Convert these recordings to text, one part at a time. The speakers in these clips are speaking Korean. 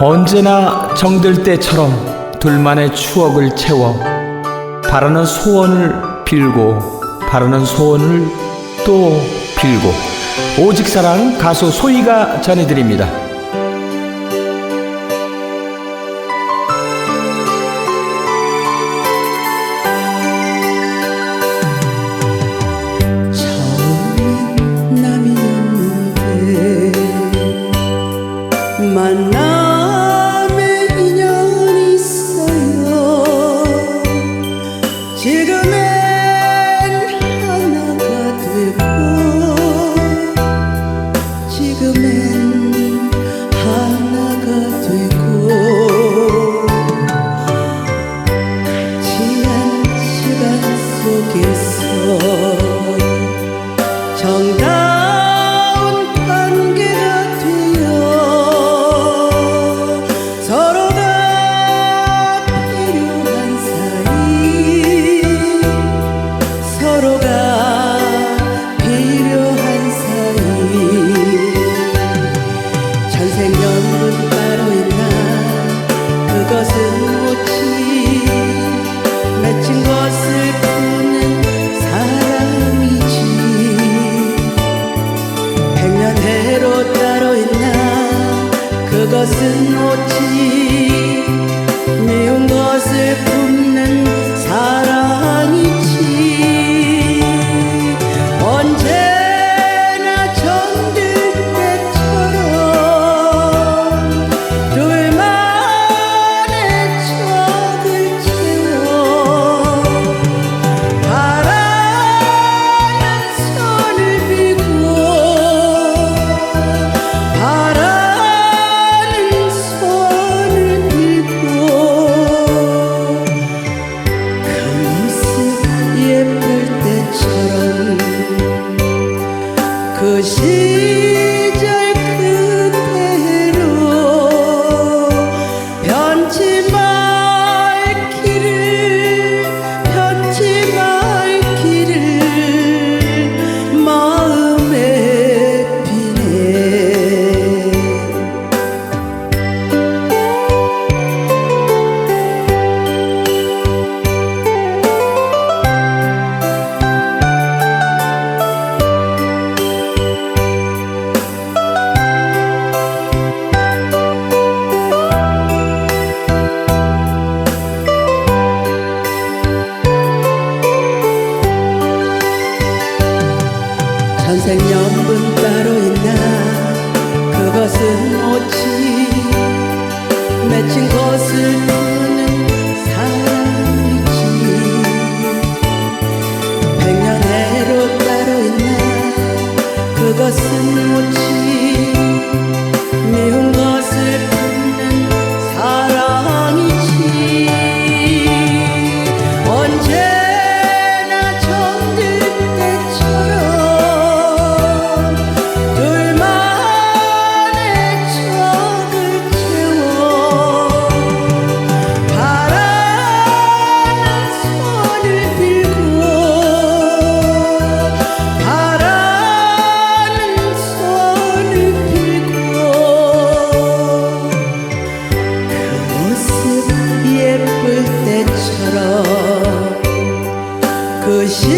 언제나 정들 때처럼 둘만의 추억을 채워 바라는 소원을 빌고 바라는 소원을 또 빌고 오직 사랑 가수 소희가 전해드립니다. 만 전생연분 따로 있나 그것은 못지 맺힌 것을 푸는 사랑이지. 백년 해로 따로 있나. 그것은 못지 그 탄생연분 따로 있나? 그것은 오지? 맺힌 것을 푸는 사람이지. 백년 해로 따로 있나? 그것은 오지? 미운 것을 품는 사랑이지.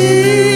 ti.